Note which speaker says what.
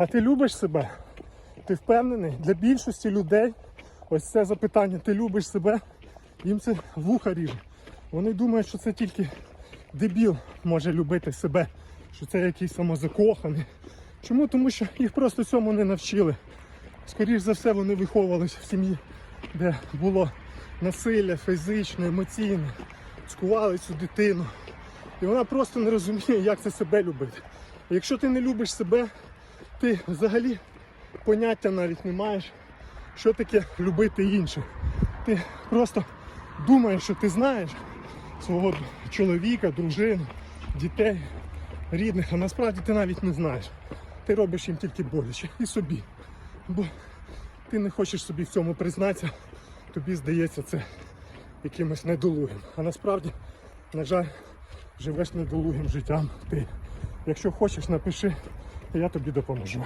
Speaker 1: А ти любиш себе? Ти впевнений? Для більшості людей ось це запитання, ти любиш себе, їм це вуха ріже. Вони думають, що це тільки дебіл може любити себе, що це якийсь самозакоханий. Чому? Тому що їх просто цьому не навчили. Скоріше за все, вони виховувалися в сім'ї, де було насилля фізичне, емоційне, цькували цю дитину. І вона просто не розуміє, як це себе любити. І Якщо ти не любиш себе, ти взагалі поняття навіть не маєш, що таке любити інших. Ти просто думаєш, що ти знаєш свого чоловіка, дружину, дітей, рідних, а насправді ти навіть не знаєш. Ти робиш їм тільки боляче і собі. Бо ти не хочеш собі в цьому признатися, тобі здається це якимось недолугим. А насправді, на жаль, живеш недолугим життям ти. Якщо хочеш, напиши, я тобі допоможу.